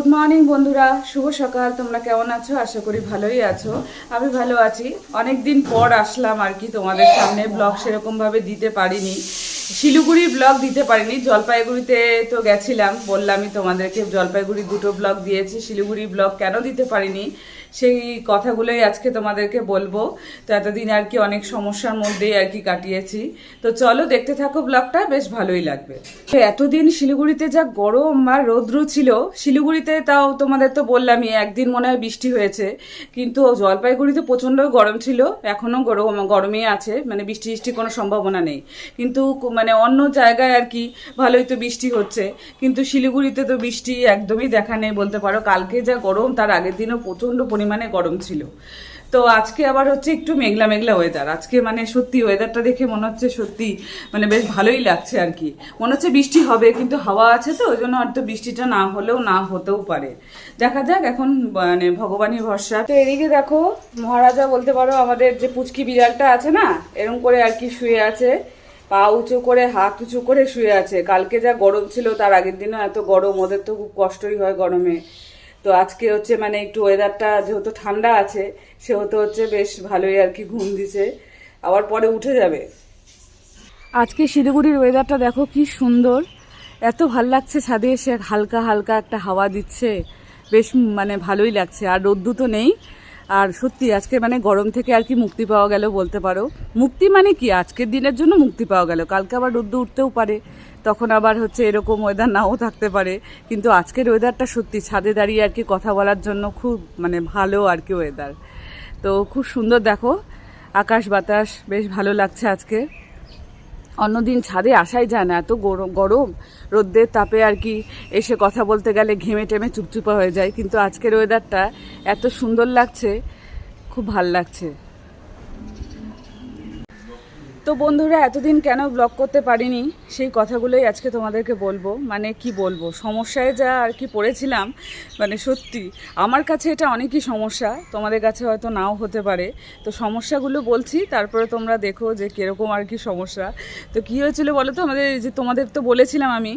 Good morning বন্ধুরা। শুভ সকাল। তোমরা কেমন আছো? আশা করি ভালোই আছো। আমি ভালো আছি। অনেক দিন পর আসলাম আর কি তোমাদের সামনে। ব্লগ সেরকমভাবে দিতে পারিনি। শিলিগুড়ি ব্লগ দিতে পারিনি। জলপাইগুড়িতে তো গেছিলাম। বললামই তোমাদেরকে, জলপাইগুড়ি দুটো ব্লগ দিয়েছি। শিলিগুড়ি ব্লগ কেন দিতে পারিনি? সেই কথাগুলোই আজকে তোমাদেরকে বলব। তো এতদিন আর কি অনেক সমস্যার মধ্যেই আর কি কাটিয়েছি। তো চলো দেখতে থাকো ব্লগটা, বেশ ভালোই লাগবে। তো এতদিন শিলিগুড়িতে যা গরম আর রৌদ্র ছিল, শিলিগুড়িতে তাও তোমাদের তো বললামই, একদিন মনে হয় বৃষ্টি হয়েছে। কিন্তু জলপাইগুড়িতে প্রচণ্ড গরম ছিল এখনও গরম গরমে আছে মানে বৃষ্টি বৃষ্টি কোনো সম্ভাবনা নেই। কিন্তু মানে অন্য জায়গায় আর কি ভালোই তো বৃষ্টি হচ্ছে। কিন্তু শিলিগুড়িতে তো বৃষ্টি একদমই দেখা নেই বলতে পারো। কালকে যা গরম, তার আগের দিনও প্রচণ্ড পরিমাণে গরম ছিল। তো আজকে আবার হচ্ছে একটু মেঘলা মেঘলা ওয়েদার আজকে মানে সত্যি ওয়েদারটা দেখে মনে হচ্ছে সত্যি মানে বেশ ভালোই লাগছে আর কি। মনে হচ্ছে বৃষ্টি হবে, কিন্তু হাওয়া আছে তো ওই জন্য হয়তো বৃষ্টিটা না হলেও না হতেও পারে। দেখা যাক এখন মানে ভগবানই ভরসা। তো এদিকে দেখো, মহারাজা বলতে পারো আমাদের যে পুচকি বিড়ালটা আছে না এরকম করে আর কি শুয়ে আছে। পা উঁচু করে, হাত উঁচু করে শুয়ে আছে। কালকে যা গরম ছিল, তার আগের দিনও এত গরম, ওদের তো খুব কষ্টই হয় গরমে। তো আজকে হচ্ছে মানে একটু ওয়েদারটা যেহেতু ঠান্ডা আছে, সেহেতু হচ্ছে বেশ ভালোই আর কি ঘুম দিছে। আবার পরে উঠে যাবে। আজকে শিলিগুড়ির ওয়েদারটা দেখো কি সুন্দর। এত ভালো লাগছে ছাদে এসে, হালকা হালকা একটা হাওয়া দিচ্ছে। বেশ মানে ভালোই লাগছে, আর রোদ্দু তো নেই। আর সত্যি আজকে মানে গরম থেকে আর কি মুক্তি পাওয়া গেল বলতে পারো। মুক্তি মানে কি? আজকের দিনের জন্য মুক্তি পাওয়া গেল। কালকে আবার রোদ্দু উঠতেও পারে। তখন আবার হচ্ছে এরকম ওয়েদার নাও থাকতে পারে। কিন্তু আজকের ওয়েদারটা সত্যি ছাদে দাঁড়িয়ে আর কি কথা বলার জন্য খুব মানে ভালো আর কি ওয়েদার তো খুব সুন্দর দেখো, আকাশ বাতাস বেশ ভালো লাগছে আজকে। অন্যদিন ছাদে আসাই যায় না, এত গরম গরম। রোদ্রের তাপে আর কি এসে কথা বলতে গেলে ঘেমে টেমে চুপচুপা হয়ে যায়। কিন্তু আজকের ওয়েদারটা এত সুন্দর লাগছে, খুব ভালো লাগছে। তো বন্ধুরা, এতদিন কেন ব্লগ করতে পারিনি? সেই কথাগুলোই আজকে তোমাদেরকে বলব। মানে কি বলব? সমস্যায় যা আর কি পড়েছিলাম মানে সত্যি, আমার কাছে এটা অনেকই সমস্যা। তোমাদের কাছে হয়তো নাও হতে পারে। তো সমস্যাগুলো বলছি, তারপরে তোমরা দেখো যে কীরকম আর কি সমস্যা। তো কী হয়েছিল বলো তো? আমাদের যে তোমাদের তো বলেছিলাম আমি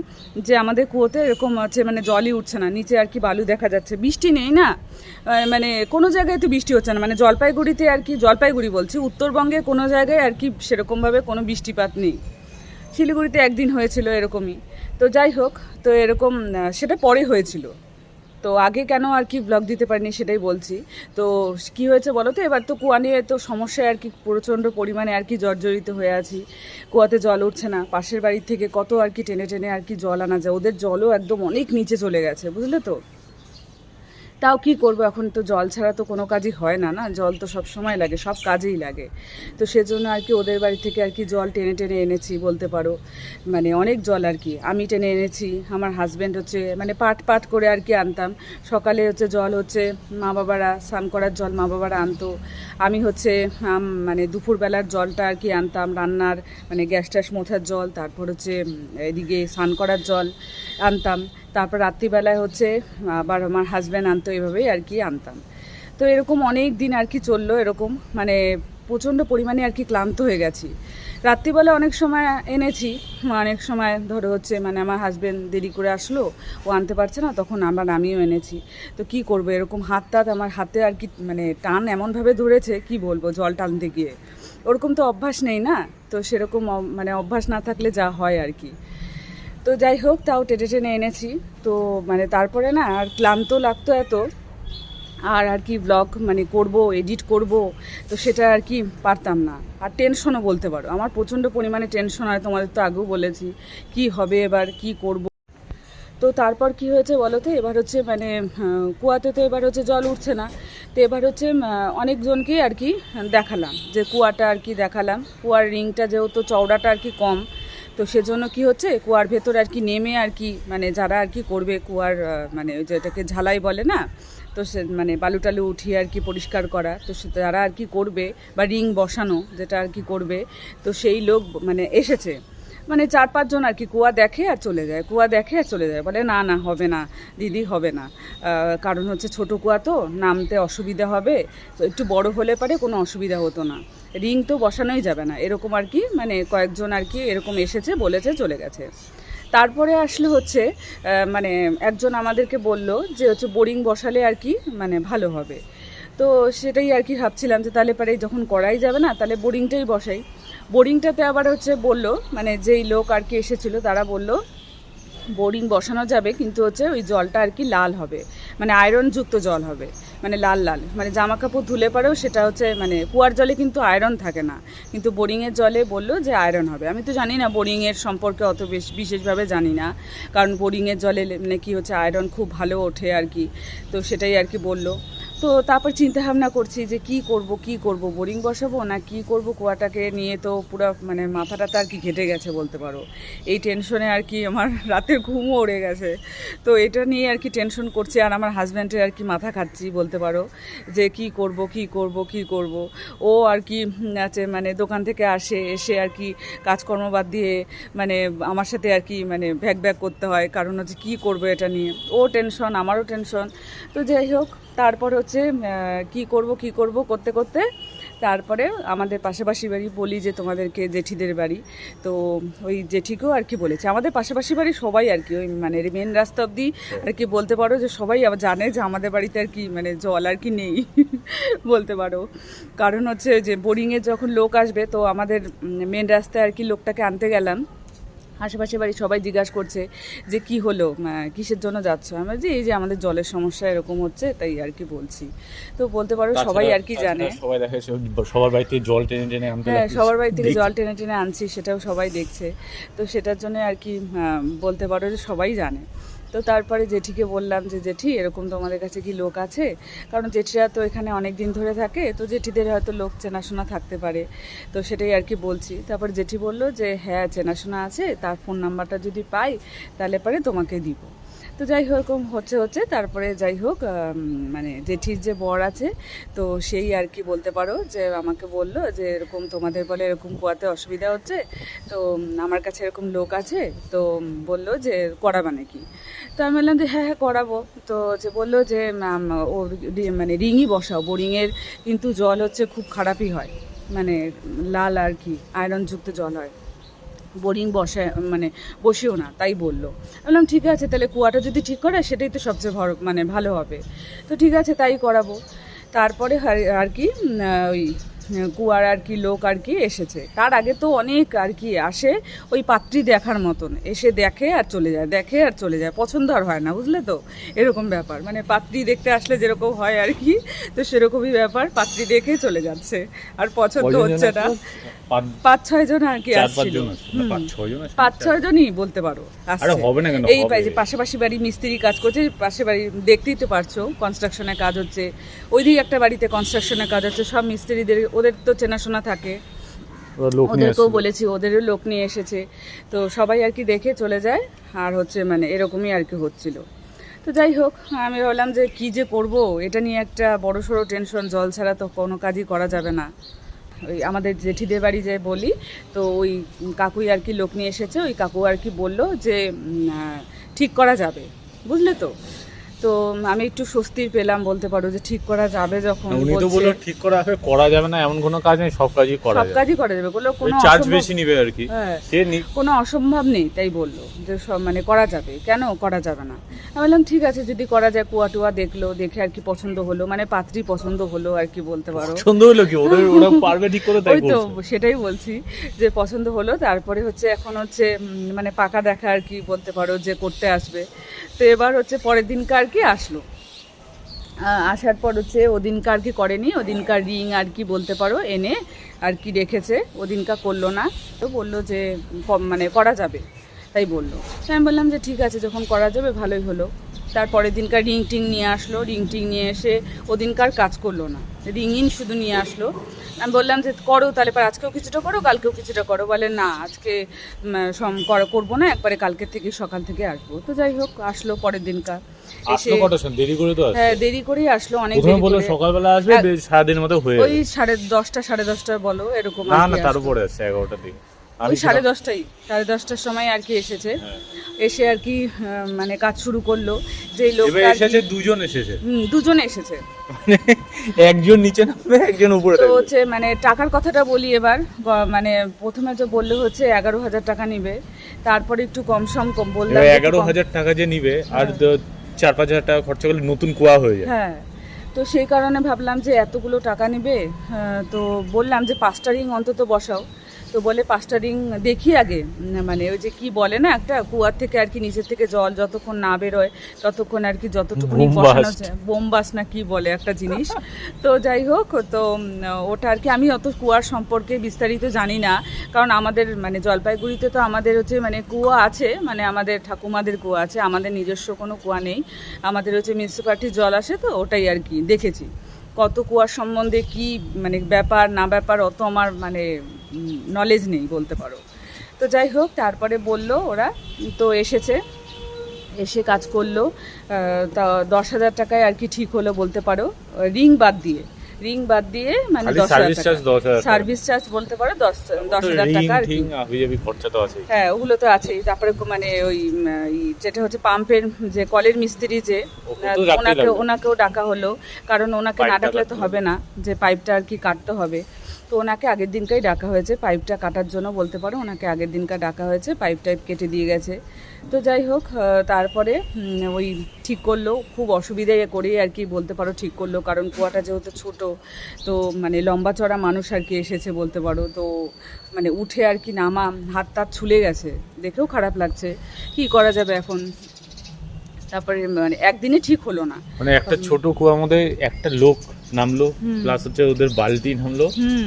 যে আমাদের কুয়োতে এরকম হচ্ছে মানে জলই উঠছে না, নিচে আর কি বালু দেখা যাচ্ছে। বৃষ্টি নেই না? মানে কোনো জায়গায় তো বৃষ্টি হচ্ছে না। মানে জলপাইগুড়িতে আর কি, জলপাইগুড়ি বলছি, উত্তরবঙ্গে কোনো জায়গায় আর কি সেরকমভাবে কোনো বৃষ্টিপাত নেই। শিলিগুড়িতে একদিন হয়েছিল এরকমই। তো যাই হোক, তো এরকম সেটা পরে হয়েছিল। তো আগে কেন আর কি ব্লগ দিতে পারিনি সেটাই বলছি। তো কি হয়েছে বলো তো? এবার তো কুয়া নিয়ে তো সমস্যায় আর কি, প্রচণ্ড পরিমাণে আর কি জর্জরিত হয়ে আছি। কুয়াতে জল উঠছে না, পাশের বাড়ির থেকে কত আর কি টেনে টেনে আর কি জল আনা যায়। ওদের জলও একদম অনেক নিচে চলে গেছে, বুঝলে তো? তাও কি করব? এখন তো জল ছাড়া তো কোনো কাজই হয় না না? জল তো সব সময় লাগে, সব কাজেই লাগে। তো সেজন্য আর কি ওদের বাড়ি থেকে আর কি জল টেনে টেনে এনেছি বলতে পারো। মানে অনেক জল আর কি। আমি টেনে এনেছি, আমার হাজব্যান্ড হচ্ছে মানে পাট পাট করে আর কি আনতাম। সকালে হচ্ছে জল হচ্ছে, মা বাবারা স্নান করার জল মা বাবারা আনতো। আমি হচ্ছে মানে দুপুরবেলার জলটা আর কি আনতাম, রান্নার মানে গ্যাস ট্যাস মোছার জল, তারপর হচ্ছে এদিকে স্নান করার জল আনতাম। তারপর রাত্রিবেলায় হচ্ছে আবার আমার হাজব্যান্ড আনতো, এভাবেই আর কি আনতাম। তো এরকম অনেক দিন আর কি চলল এরকম মানে প্রচণ্ড পরিমাণে আর কি ক্লান্ত হয়ে গেছি। রাত্রিবেলা অনেক সময় এনেছি, অনেক সময় ধরো হচ্ছে মানে আমার হাজব্যান্ড দেরি করে আসলো, ও আনতে পারছে না, তখন আবার আমিও এনেছি। তো কি করব, এরকম হাত টাত আমার হাতে আর কি মানে টান এমনভাবে ধরেছে, কি বলব জল টানতে গিয়ে। ওরকম তো অভ্যাস নেই না? তো সেরকম মানে অভ্যাস না থাকলে যা হয় আর কি। তো যাই হোক, তাও টেনে টেনে এনেছি। তো মানে তারপরে না, আর ক্লান্ত লাগতো এত। আর আর কি ব্লগ মানে করব এডিট করব, তো সেটা আর কি পারতাম না। আর টেনশনও বলতে পারো, আমার প্রচণ্ড পরিমাণে টেনশন হয়, তোমাদের তো আগেও বলেছি। কি হবে এবার, কি করব? তো তারপর কি হয়েছে বলো তো? এবার হচ্ছে মানে কুয়াতে তো এবার হচ্ছে জল উঠছে না। তো এবার হচ্ছে অনেকজনকেই আর কি দেখালাম, যে কুয়াটা আর কি দেখালাম। কুয়ার রিংটা যেহেতু, চওড়াটা আর কি কম। তো সেজন্য কি হচ্ছে? কুয়ার ভেতর আর কি নেমে আর কি মানে যারা আর কি করবে কুয়ার মানে ওই যেটাকে ঝালাই বলে না? তো সে মানে বালু টালু উঠিয়ে আর কি পরিষ্কার করা। তো সে যারা আর কি করবে, বা রিং বসানো যেটা আর কি করবে, তো সেই লোক মানে এসেছে। মানে চার পাঁচজন আর কি কুয়া দেখে আর চলে যায়। কুয়া দেখে আর চলে যায়। বলে, না না, হবে না, দিদি, হবে না। কারণ হচ্ছে ছোট কুয়া তো, নামতে অসুবিধা হবে। তো একটু বড় হলে পারে কোনো অসুবিধা হতো না। রিং তো বসানোই যাবে না। এরকম আর কি মানে কয়েকজন আর কি এরকম এসেছে, বলেছে, চলে গেছে। তারপরে আসলে হচ্ছে মানে একজন আমাদেরকে বলল যে, হচ্ছে বোরিং বসালে আর কি মানে ভালো হবে। তো সেটাই আর কি ভাবছিলাম যে, তাহলে পরে যখন করাই যাবে না, তাহলে বোরিংটাই বসাই। বোরিংটাতে আবার হচ্ছে বলল মানে যেই লোক আর কি এসেছিল তারা বলল, বোরিং বসানো যাবে কিন্তু হচ্ছে ওই জলটা আর কি লাল হবে মানে আয়রনযুক্ত জল হবে মানে লাল লাল মানে জামা কাপড় ধুলে পরেও সেটা হচ্ছে মানে কুয়ার জলে কিন্তু আয়রন থাকে না, কিন্তু বোরিংয়ের জলে বলল যে আয়রন হবে। আমি তো জানি না বোরিংয়ের সম্পর্কে অত বেশ বিশেষভাবে জানি না, কারণ বোরিংয়ের জলে মানে কি হচ্ছে আয়রন খুব ভালো ওঠে আর কি, তো সেটাই আর কি বলল। তো তারপর চিন্তা ভাবনা করছি যে কি করব কি করব? বোরিং বসাবো না কি করব? কুয়াটাকে নিয়ে তো পুরো মানে মাথাটা আর কি ঘেটে গেছে বলতে পারো। এই টেনশনে আর কি আমার রাতের ঘুমও উড়ে গেছে। তো এটা নিয়ে আর কি টেনশন করছি আর আমার হাজব্যান্ডের আর কি মাথা খাচ্ছি বলতে পারো। যে কি করব কি করব কি করব? ও আর কি আছে মানে দোকান থেকে আসে, এসে আর কি কাজকর্ম বাদ দিয়ে মানে আমার সাথে আর কি মানে ভ্যাক ভ্যাক করতে হয়। কারণ হচ্ছে কি করব এটা নিয়ে? ও টেনশন আমারও টেনশন তো যাই হোক, তারপর হচ্ছে আহ, কি করব কি করব করতে করতে তারপরে আমাদের পাশাপাশি বাড়ি বলি যে তোমাদেরকে জেঠিদের বাড়ি। তো ওই জেঠিকেও আর কি বলেছে। আমাদের পাশাপাশি বাড়ি সবাই আর কি ওই মানে মেন রাস্তা অবধি আর কি বলতে পারো যে সবাই জানে যে আমাদের বাড়িতে আর কি মানে জল আর কি নেই বলতে পারো। কারণ হচ্ছে যে বোরিংয়ে যখন লোক আসবে তো আমাদের মেন রাস্তায় আর কি লোকটাকে আনতে গেলাম। আশেপাশে বাড়ি সবাই জিজ্ঞাসা করছে যে কি হলো কিসের জন্য যাচ্ছ? আমরা যে এই যে আমাদের জলের সমস্যা এরকম হচ্ছে তাই আর কি বলছি। তো বলতে পারো সবাই আর কি জানে। সবাই দেখে সবার বাড়িতে জল টেনে টেনে আনতে হ্যাঁ সবার বাড়ি থেকে জল টেনে টেনে আনছি সেটাও সবাই দেখছে। তো সেটার জন্য আর কি বলতে পারো যে সবাই জানে। তো তারপরে জেঠিকে বললাম যে, জেঠি, এরকম তোমাদের কাছে কি লোক আছে? কারণ জেঠিরা তো এখানে অনেক দিন ধরে থাকে, তো জেঠিদের হয়তো লোক চেনাশোনা থাকতে পারে। তো সেটাই আর কি বলছি। তারপর জেঠি বলল যে হ্যাঁ চেনাশোনা আছে, তার ফোন নাম্বারটা যদি পাই, তাহলে পরে তোমাকে দিব। তো যাই হোক, হচ্ছে হচ্ছে, তারপরে যাই হোক মানে জেঠির যে বর আছে, তো সেই আর কি বলতে পারো যে, আমাকে বলল যে, এরকম তোমাদের বলে এরকম কুয়াতে অসুবিধা হচ্ছে, তো আমার কাছে এরকম লোক আছে। তো বলল যে, করাবা নাকি? তো আমি বললাম যে হ্যাঁ হ্যাঁ করাবো। তো যে বলল যে ওর মানে রিংই বসাও। বোরিংয়ের কিন্তু জল হচ্ছে খুব খারাপই হয়। মানে লাল আর কি, আয়রনযুক্ত জল হয়। বোরিং বসে মানে বসেও না। তাই বলল। বললাম, ঠিক আছে, তাহলে কুয়াটা যদি ঠিক করে, সেটাই তো সবচেয়ে ভর মানে ভালো হবে। তো ঠিক আছে, তাই করাবো। তারপরে আর- কি ওই কুয়ার আর কি লোক আর কি এসেছে। তার আগে তো অনেক আর কি আসে ওই পাত্রী দেখার মতন। এসে দেখে আর চলে যায় দেখে আর চলে যায়। পছন্দ আর হয় না বুঝলে তো? এরকম ব্যাপার। মানে পাত্রী দেখতে আসলে যেরকম হয় আর কি তো সেরকমই ব্যাপার। পাত্রী দেখে চলে যাচ্ছে। আর পছন্দ হচ্ছে না। পাঁচ ছয় জন আর কি আসছিল। পাঁচ ছয় জনই বলতে পারো আসছে। আরে হবে না কেন, এই। পাশে পাশাপাশি বাড়ি মিস্ত্রি কাজ করছে পাশে বাড়ি দেখতেই তো পারছ কনস্ট্রাকশনের কাজ হচ্ছে। ওইদিকে একটা বাড়িতে কনস্ট্রাকশনের কাজ হচ্ছে সব মিস্ত্রিদের ওদের তো চেনাশোনা থাকে। ওদেরকেও বলেছি ওদেরও লোক নিয়ে এসেছে। তো সবাই আর কি দেখে চলে যায় আর হচ্ছে মানে এরকমই আর কি হচ্ছিল। তো যাই হোক আমি ভাবলাম যে কি যে করব এটা নিয়ে একটা বড় সড়ো টেনশন জল ছাড়া তো কোনো কাজই করা যাবে না। ওই আমাদের জেঠিদের বাড়ি যে বলি তো ওই কাকুই আর কি লোক নিয়ে এসেছে ওই কাকু আর কি বলল যে ঠিক করা যাবে। বুঝলে তো? তো আমি একটু স্বস্তির পেলাম বলতে পারো যে ঠিক করা যাবে যখন উনি তো বলল ঠিক করা হবে করা যাবে না এমন কোনো কাজ নেই সব কাজই করা যাবে। সব কাজই করা যাবে। বলল কোনো চার্জ বেশি নিবে আর কি। হ্যাঁ সে কোনো অসম্ভব নেই তাই বলল যে সব মানে করা যাবে। কেন করা যাবে না? আমি বললাম ঠিক আছে যদি করা যায় কুয়া টুয়া দেখল দেখে আর কি পছন্দ হলো মানে পাত্রী পছন্দ হলো আর কি বলতে পারো। পছন্দ হলো কি? ওদের ওরা পারবে ঠিক করে তাই ওই তো সেটাই বলছি যে পছন্দ হলো তারপরে হচ্ছে এখন হচ্ছে মানে পাকা দেখা আর কি বলতে পারো যে করতে আসবে। তো এবার হচ্ছে পরের দিনকার কি আসলো। আসার পর হচ্ছে ওদিনকার কি করেনি, ওদিনকার রিং আর কি বলতে পারো, এনে আর কি রেখেছে ওদিনকার করল না। তো বলল যে মানে করা যাবে, তাই বলল। আমি বললাম যে ঠিক আছে, যখন করা যাবে ভালোই হলো। তারপরের দিনকার রিং টিং নিয়ে আসলো, রিং টিং নিয়ে এসে ওদিনকার কাজ করল না। রিং ইন শুধু নিয়ে আসলো। আমি বললাম যে করো তাহলে পর আজকেও কিছুটা করো কালকেও কিছুটা করো। বলে না আজকে সম করা- করব না একবারে কালকের থেকে সকাল থেকে আসব। তো যাই হোক আসলো পরের দিনকার। আসলো দেরি করে তো হ্যাঁ দেরি করেই আসলো অনেক দেরি বলল সকালবেলা আসবে সারাদিন মতো হয়ে ওই সাড়ে দশটা সাড়ে দশটা বলো এরকম না না তার উপরে আসছে এগারোটার দিকে। ওই সাড়ে দশটাই সাড়ে দশটার সময় আর কি এসেছে। হ্যাঁ। এসে আর কি মানে কাজ শুরু করল। যেই লোকটা এসেছে দুজন এসেছে। হুম, দুজনে এসেছে। মানে একজন নিচে নামবে একজন উপরে তো হচ্ছে মানে টাকার কথাটা বলি এবার। মানে প্রথমে তো বললে হচ্ছে এগারো হাজার টাকা নিবে। তারপরে একটু কম সম কম বললাম যে এগারো হাজার টাকা যে নিবে আর হ্যাঁ। চার পাঁচ হাজার টাকা খরচা করলে নতুন কুয়া হয়ে যায়। হ্যাঁ। তো সেই কারণে ভাবলাম যে এতগুলো টাকা নেবে তো বললাম যে পাঁচটা রিং অন্তত বসাও। তো বলে পাঁচটা রিং দেখি আগে মানে ওই যে কি বলে না একটা কুয়ার থেকে আর কি নিচের থেকে জল যতক্ষণ না বেরোয় ততক্ষণ আর কি যতটুকুনি বসানো বোমবাস না কি বলে একটা জিনিস। তো যাই হোক তো ওটা আর কি আমি অত কুয়ার সম্পর্কে বিস্তারিত জানি না। কারণ আমাদের মানে জলপাইগুড়িতে তো আমাদের হচ্ছে মানে কুয়া আছে মানে আমাদের ঠাকুমাদের কুয়া আছে আমাদের নিজস্ব কোনো কুয়া নেই। আমাদের হচ্ছে মিউনিসিপ্যালিটির জল আসে তো ওটাই আর কি দেখেছি। কত কুয়ার সম্বন্ধে কি মানে ব্যাপার না ব্যাপার অত আমার মানে নলেজ নেই বলতে পারো। তো যাই হোক তারপরে বলল ওরা তো এসেছে এসে কাজ করল। তা দশ হাজার টাকায় আর কি ঠিক হলো বলতে পারো। রিং বাদ দিয়ে রিং বাদ দিয়ে মানে দশ হাজার সার্ভিস চার্জ বলতে পারো দশ দশ হাজার টাকা আর কি। হ্যাঁ ওগুলো তো আছেই। তারপরে মানে ওই যেটা হচ্ছে পাম্পের যে কলের মিস্ত্রি যে ওনাকে ওনাকেও ডাকা হলো। কারণ ওনাকে না ডাকলে তো হবে না যে পাইপটা আর কি কাটতে হবে। তো ওনাকে আগের দিনকাই ডাকা হয়েছে। পাইপটা কাটার জন্য বলতে পারো ওনাকে আগের দিনকার ডাকা হয়েছে। পাইপ টাইপ কেটে দিয়ে গেছে। তো যাই হোক তারপরে ওই ঠিক করল খুব অসুবিধে করেই আর কি বলতে পারো ঠিক করল কারণ কুয়াটা যেহেতু ছোট তো মানে লম্বা চড়া মানুষ আর কি এসেছে বলতে পারো। তো মানে উঠে আর কি নামা হাত টাত ছুলে গেছে। দেখেও খারাপ লাগছে। কি করা যাবে এখন? তারপরে মানে একদিনে ঠিক হলো না। মানে একটা ছোট কুয়ার মধ্যে একটা লোক নামলো প্লাস হচ্ছে ওদের বালতি নামলো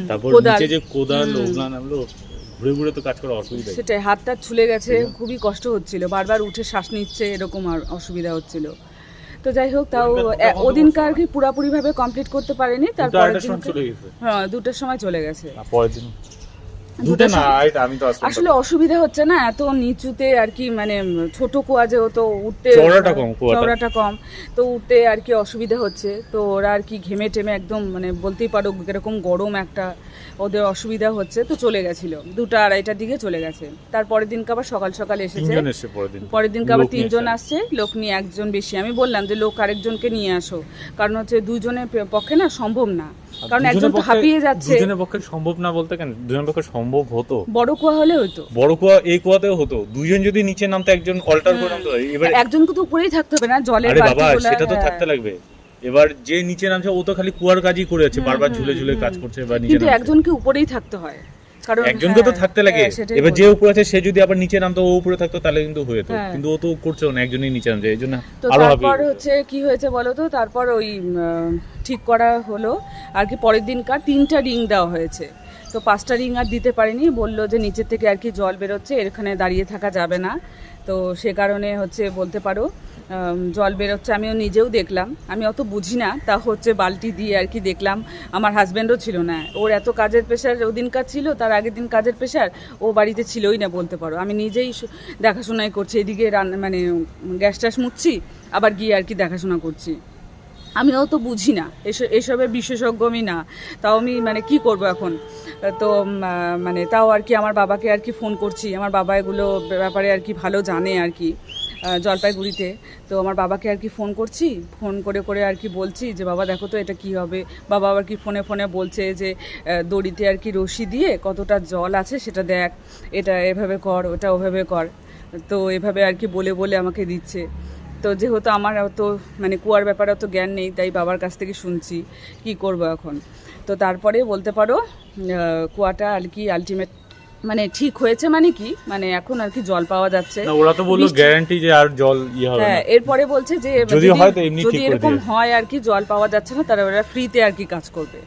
তারপর নিচে যে কোদাল ওগুলা নামলো ঘুরে ঘুরে তো কাজ করা অসুবিধা সেটাই হাতটা ছুলে গেছে খুবই কষ্ট হচ্ছিল বারবার উঠে শ্বাস নিচ্ছে এরকম আর অসুবিধা হচ্ছিল। তো যাই হোক তাও ওদিনকার কি পুরাপুরি ভাবে কমপ্লিট করতে পারেনি তারপরে হ্যাঁ দুটোর সময় চলে গেছে। পরের দিন? দুটো না আমি তো আসলে অসুবিধা হচ্ছে না এত নিচুতে আর কি মানে ছোট কুয়া যে তো উঠতে চওড়াটা কম চওড়াটা কম তো উঠতে আর কি অসুবিধা হচ্ছে। তো ওরা আর কি ঘেমে টেমে একদম মানে বলতেই পারো এরকম গরম একটা ওদের অসুবিধা হচ্ছে তো চলে গেছিল। দুটা আড়াইটার দিকে চলে গেছে। তারপরের দিনকে আবার সকাল সকাল এসেছে। পরের দিন। পরের দিনকে আবার তিনজন আসছে লোক নিয়ে একজন বেশি। আমি বললাম যে লোক আরেকজনকে নিয়ে আসো। কারণ হচ্ছে দুজনের পক্ষে না সম্ভব না। কারণ একজন তো হাঁপিয়ে যাচ্ছে। দুজনের পক্ষে সম্ভব না বলতে কেন? দুজনের পক্ষে সম্ভব হতো। বড় কুয়া হলে হতো। বড় কুয়া এই কুয়াতেও হতো। দুজন যদি নিচে নামতো একজন অল্টার করে নামতো এবার একজনকে তো উপরেই থাকতে হবে না জলের আরে বাবা সেটা তো হ্যাঁ। থাকতে লাগবে। এবার যে নিচে নামছে ও তো খালি কুয়ার কাজই করে যাচ্ছে বারবার ঝুলে ঝুলে কাজ করছে বা নিচে কিন্তু একজনকে উপরেই থাকতে হয়। কারণ একজনকে তো হ্যাঁ, থাকতে লাগে। হ্যাঁ, এবার যে উপরে আছে সে যদি আবার নিচে নামতো ও উপরে থাকতো তাহলে কিন্তু হয়ে। কিন্তু ও তো করছে না একজনই নিচে নামছে এই জন্য তারপর হচ্ছে কি হয়েছে বলো তো? তারপর ওই ঠিক করা হলো। আর কি পরের দিনকার তিনটা রিং দেওয়া হয়েছে। তো পাঁচটা রিং আর দিতে পারিনি বলল যে নিচের থেকে আর কি জল বেরোচ্ছে এখানে দাঁড়িয়ে থাকা যাবে না। তো সে কারণে হচ্ছে বলতে পারো জল বেরোচ্ছে, আমিও নিজেও দেখলাম। আমি অত বুঝি না, তা হচ্ছে বালতি দিয়ে আর কি দেখলাম। আমার হাজব্যান্ডও ছিল না। ওর এত কাজের প্রেশার ওদিনকার ছিল, তার আগের দিন কাজের প্রেশার ও বাড়িতে ছিলই না বলতে পারো। আমি নিজেই দেখাশোনাই করছি, এদিকে রান্না মানে গ্যাস ট্যাস মুছছি আবার গিয়ে আর কি দেখাশোনা করছি। আমি অত বুঝি না এসব এসবের বিশেষজ্ঞ আমি না। তাও আমি মানে কি করব এখন? তো মানে তাও আর কি আমার বাবাকে আর কি ফোন করছি। আমার বাবা এগুলো ব্যাপারে আর কি ভালো জানে আর কি। জলপাইগুড়িতে। তো আমার বাবাকে আর কি ফোন করছি ফোন করে করে আর কি বলছি যে, বাবা, দেখো তো এটা কি হবে? বাবা আবার কি ফোনে ফোনে বলছে যে দড়িতে আর কি রশি দিয়ে কতটা জল আছে সেটা দেখ, এটা এভাবে কর, ওটা ওভাবে কর। তো এভাবে আর কি বলে বলে আমাকে দিচ্ছে। তো যেহেতু আমার অত মানে কুয়ার ব্যাপারে অত জ্ঞান নেই, তাই বাবার কাছ থেকে শুনছি, কি করব এখন? তো তারপরে বলতে পারো কুয়াটা আর কি আলটিমেট মানে ঠিক হয়েছে মানে কি? মানে এখন আর কি জল পাওয়া যাচ্ছে। ওরা তো বলল গ্যারান্টি যে আর জল ইয়ে হবে হ্যাঁ এরপরে বলছে যে যদি হয় তো এমনি যদি এরকম হয় আর কি জল পাওয়া যাচ্ছে না তারা ওরা ফ্রিতে আর কি কাজ করবে।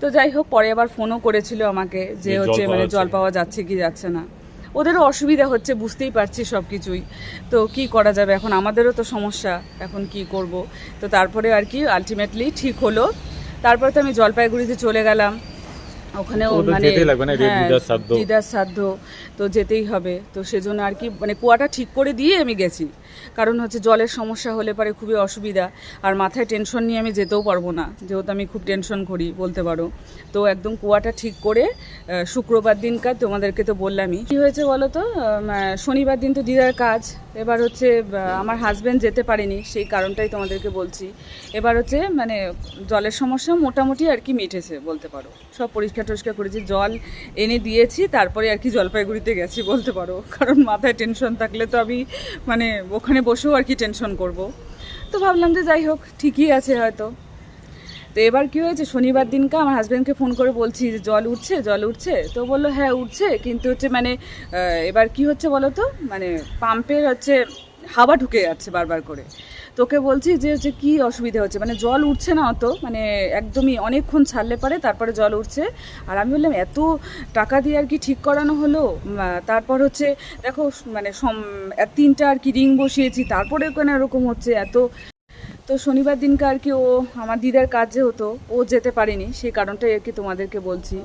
তো যাই হোক পরে আবার ফোনও করেছিল আমাকে যে যে হচ্ছে মানে জল পাওয়া যাচ্ছে কি যাচ্ছে না। ওদেরও অসুবিধা হচ্ছে বুঝতেই পারছি সব কিছুই তো কি করা যাবে? এখন আমাদেরও তো সমস্যা এখন কি করব? তো তারপরে আর কি আলটিমেটলি ঠিক হলো। তারপরে তো আমি জলপাইগুড়িতে চলে গেলাম। ওখানেও মানে হ্যাঁ, দিদার। দিদার শ্রাদ্ধ তো যেতেই হবে তো সেজন্য আর কি মানে কুয়াটা ঠিক করে দিয়ে আমি গেছি কারণ হচ্ছে জলের সমস্যা হলে পরে খুবই অসুবিধা। আর মাথায় টেনশন নিয়ে আমি যেতেও পারব না। যেহেতু আমি খুব টেনশন করি, বলতে পারো। তো একদম কুয়াটা ঠিক করে শুক্রবার দিনকার তোমাদেরকে তো বললামই। কী হয়েছে বলো তো? শনিবার দিন তো দিদার কাজ। এবার হচ্ছে আমার হাজব্যান্ড যেতে পারেনি, সেই কারণটাই তোমাদেরকে বলছি। এবার হচ্ছে মানে জলের সমস্যা মোটামুটি আর কি মিটেছে, বলতে পারো। সব পরিষ্কার টরিষ্কার করেছি, জল এনে দিয়েছি, তারপরে আর কি জলপাইগুড়িতে গেছি, বলতে পারো। কারণ মাথায় টেনশন থাকলে তো আমি মানে ওখানে বসেও আর কি টেনশন করব। তো ভাবলাম যে যাই হোক, ঠিকই আছে হয়তো। তো এবার কী হয়েছে, শনিবার দিনকে আমার হাজব্যান্ডকে ফোন করে বলছি যে জল উঠছে জল উঠছে। তো বলল হ্যাঁ উঠছে। কিন্তু হচ্ছে মানে এবার কি হচ্ছে বলো তো মানে পাম্পের হচ্ছে হাওয়া ঢুকে যাচ্ছে বারবার করে। তোকে বলছি যে হচ্ছে কী অসুবিধা হচ্ছে? মানে জল উঠছে না অত মানে একদমই অনেকক্ষণ ছাড়লে পারে, তারপরে জল উঠছে। আর আমি বললাম, এত টাকা দিয়ে আর কি ঠিক করানো হলো? তারপর হচ্ছে, দেখো মানে তিনটা আর কি রিং বসিয়েছি তারপরে কেন এরকম হচ্ছে? এত তো শনিবার দিনকে আর কি ও আমার দিদার কাজ হতো ও যেতে পারেনি, সেই কারণটাই আর কি তোমাদেরকে বলছি।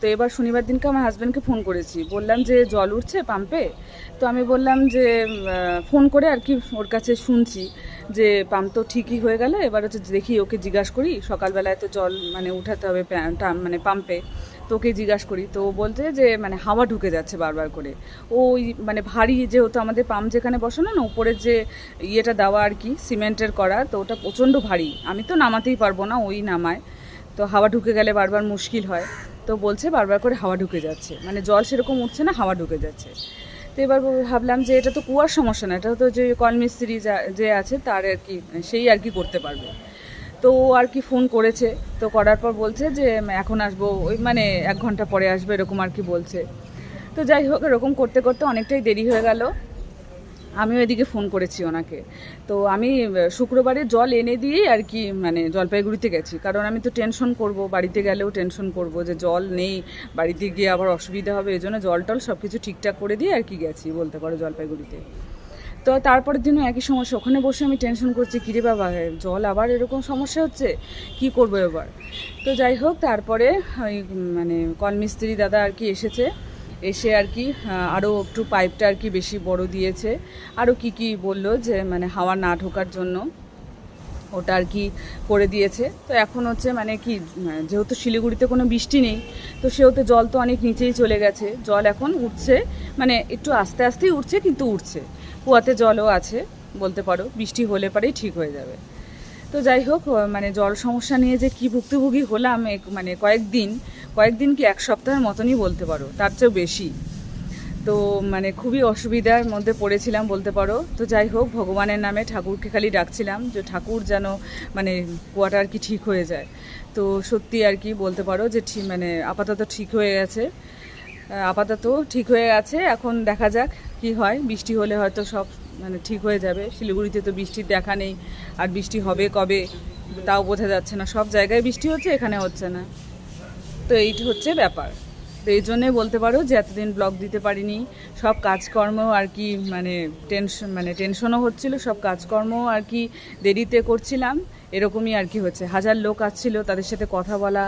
তো এবার শনিবার দিনকে আমার হাজব্যান্ডকে ফোন করেছি। বললাম যে জল উঠছে পাম্পে তো আমি বললাম যে ফোন করে আর কি ওর কাছে শুনছি যে পাম্প তো ঠিকই হয়ে গেল, এবার হচ্ছে দেখি ওকে জিজ্ঞাসা করি, সকালবেলায় তো জল মানে উঠাতে হবে মানে পাম্পে তো ওকে জিজ্ঞাসা করি, তো বলতে যে মানে হাওয়া ঢুকে যাচ্ছে বারবার করে। ওই মানে ভারী যেহেতু আমাদের পাম্প যেখানে বসানো না উপরের যে ইয়েটা দেওয়া আর কি, সিমেন্টের করা, তো ওটা প্রচণ্ড ভারী। আমি তো নামাতেই পারব না ওই নামায়। তো হাওয়া ঢুকে গেলে বারবার মুশকিল হয়। তো বলছে বারবার করে হাওয়া ঢুকে যাচ্ছে। মানে জল সেরকম উঠছে না, হাওয়া ঢুকে যাচ্ছে। তো এবার ভাবলাম যে এটা তো কুয়ার সমস্যা না, এটা তো যে কলমিস্ত্রি যে আছে তার আর কি, সেই আর কি করতে পারবে। তো ও আর কি ফোন করেছে, তো করার পর বলছে যে এখন আসব। ওই মানে এক ঘণ্টা পরে আসবে এরকম আর কি বলছে। তো যাই হোক, এরকম করতে করতে অনেকটাই দেরি হয়ে গেল। আমিও এদিকে ফোন করেছি ওনাকে। তো আমি শুক্রবারে জল এনে দিয়েই আর কি মানে জলপাইগুড়িতে গেছি। কারণ আমি তো টেনশন করব, বাড়িতে গেলেও টেনশন করব যে জল নেই, বাড়িতে গিয়ে আবার অসুবিধা হবে এই জন্য জল টল সব কিছু ঠিকঠাক করে দিয়ে আর কি গেছি বলতে পারো জলপাইগুড়িতে। তো তারপরের দিনও একই সমস্যা। ওখানে বসে আমি টেনশন করছি, কিরে বাবা জল আবার এরকম সমস্যা হচ্ছে? কি করব এবার? তো যাই হোক, তারপরে ওই মানে কলমিস্ত্রি দাদা আর কি এসেছে। এসে আর কি আরও একটু পাইপটা আর কি বেশি বড় দিয়েছে। আরও কি কি বলল যে মানে হাওয়া না ঢোকার জন্য ওটা আর কি করে দিয়েছে। তো এখন হচ্ছে মানে কি মানে যেহেতু শিলিগুড়িতে কোনো বৃষ্টি নেই, তো সেহেতু জল তো অনেক নিচেই চলে গেছে। জল এখন উঠছে মানে একটু আস্তে আস্তেই উঠছে, কিন্তু উঠছে। কুয়াতে জলও আছে, বলতে পারো, বৃষ্টি হলে পরেই ঠিক হয়ে যাবে। তো যাই হোক মানে জল সমস্যা নিয়ে যে কি ভুক্তভোগী হলাম মানে কয়েকদিন কয়েকদিন কি এক সপ্তাহের মতনই বলতে পারো, তার চেয়েও বেশি। তো মানে খুবই অসুবিধার মধ্যে পড়েছিলাম বলতে পারো। তো যাই হোক, ভগবানের নামে ঠাকুরকে খালি ডাকছিলাম যে ঠাকুর যেন মানে কুয়াটা আর কি ঠিক হয়ে যায়। তো সত্যি আর কি বলতে পারো যে ঠিক মানে আপাতত ঠিক হয়ে গেছে। আপাতত ঠিক হয়ে গেছে। এখন দেখা যাক কি হয়। বৃষ্টি হলে হয়তো সব মানে ঠিক হয়ে যাবে। শিলিগুড়িতে তো বৃষ্টির দেখা নেই। আর বৃষ্টি হবে কবে তাও বোঝা যাচ্ছে না। সব জায়গায় বৃষ্টি হচ্ছে, এখানে হচ্ছে না। তো এই হচ্ছে ব্যাপার। তো এই জন্যই বলতে পারো যে এতদিন ব্লগ দিতে পারিনি। সব কাজকর্ম আর কি মানে টেনশন মানে টেনশনও হচ্ছিল। সব কাজকর্ম আর কি দেরিতে করছিলাম। এরকমই আর কি হচ্ছে। হাজার লোক আসছিল তাদের সাথে কথা বলা।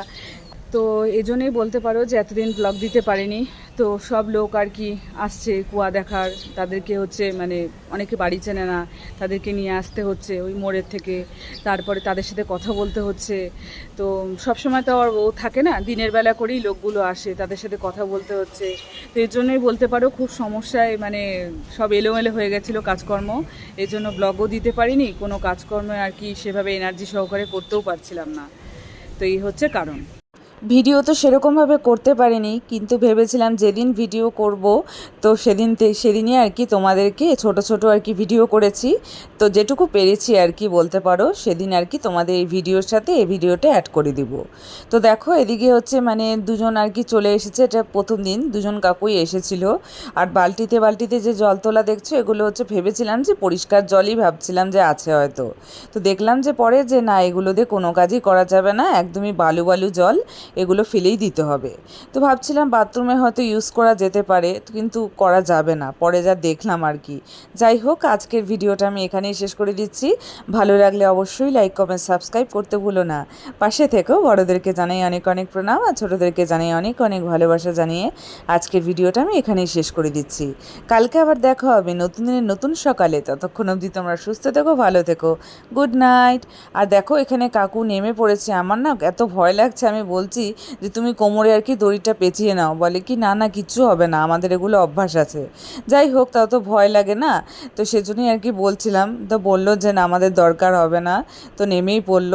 তো এই জন্যই বলতে পারো যে এতদিন ব্লগ দিতে পারিনি। তো সব লোক আর কি আসছে কুয়া দেখার। তাদেরকে হচ্ছে মানে অনেকে বাড়ি চেনে না। তাদেরকে নিয়ে আসতে হচ্ছে ওই মোড়ের থেকে। তারপরে তাদের সাথে কথা বলতে হচ্ছে। তো সব সময় তো আর ও থাকে না, দিনের বেলা করেই লোকগুলো আসে, তাদের সাথে কথা বলতে হচ্ছে। তো এর জন্যই বলতে পারো খুব সমস্যায় মানে সব এলোমেলো হয়ে গেছিল কাজকর্ম। এই জন্য ব্লগও দিতে পারিনি, কোনো কাজকর্মে আর কি সেভাবে এনার্জি সহকারে করতেও পারছিলাম না। তো এই হচ্ছে কারণ। ভিডিও তো সেরকমভাবে করতে পারিনি, কিন্তু ভেবেছিলাম যেদিন ভিডিও করব, তো সেদিন সেদিনই আর কি তোমাদেরকে ছোট ছোট আর কি ভিডিও করেছি। তো যেটুকু পেরেছি আর কি বলতে পারো, সেদিন আর কি তোমাদের এই ভিডিওর সাথে এই ভিডিওটা অ্যাড করে দিব। তো দেখো, এদিকে হচ্ছে মানে দুজন আর কি চলে এসেছে, এটা প্রথম দিন, দুজন কাকুই এসেছিল। আর বালতিতে বালতিতে যে জল তোলা দেখছ, এগুলো হচ্ছে ভেবেছিলাম যে পরিষ্কার জলই ভাবছিলাম যে আছে হয়তো। তো দেখলাম যে পরে যে না, এগুলো দিয়ে কোনো কাজই করা যাবে না, একদমই বালু বালু জল। এগুলো ফেলেই দিতে হবে। তো ভাবছিলাম বাথরুমে হয়তো ইউজ করা যেতে পারে, কিন্তু করা যাবে না। পরে যা দেখলাম আর কি। যাই হোক, আজকের ভিডিওটা আমি এখানেই শেষ করে দিচ্ছি। ভালো লাগলে অবশ্যই লাইক কমেন্ট সাবস্ক্রাইব করতে ভুলো না। পাশে থেকেও বড়োদেরকে জানাই অনেক অনেক প্রণাম আর ছোটোদেরকে জানাই অনেক অনেক ভালোবাসা জানিয়ে আজকের ভিডিওটা আমি এখানেই শেষ করে দিচ্ছি। কালকে আবার দেখা হবে নতুন দিনের নতুন সকালে। ততক্ষণ অবধি তোমরা সুস্থ থেকো, ভালো থেকো। Good night. আর দেখো, এখানে কাকু নেমে পড়েছে। আমার না এত ভয় লাগছে, আমি বলছি যে তুমি কোমরে আর কি দড়িটা পেঁচিয়ে নাও। বলে কি, না না, কিচ্ছু হবে না, আমাদের এগুলো অভ্যাস আছে। যাই হোক, তাও তো ভয় লাগে না। তো সেজন্যই আর কি বলছিলাম। তো বলল যে, না, আমাদের দরকার হবে না। তো নেমেই পড়ল।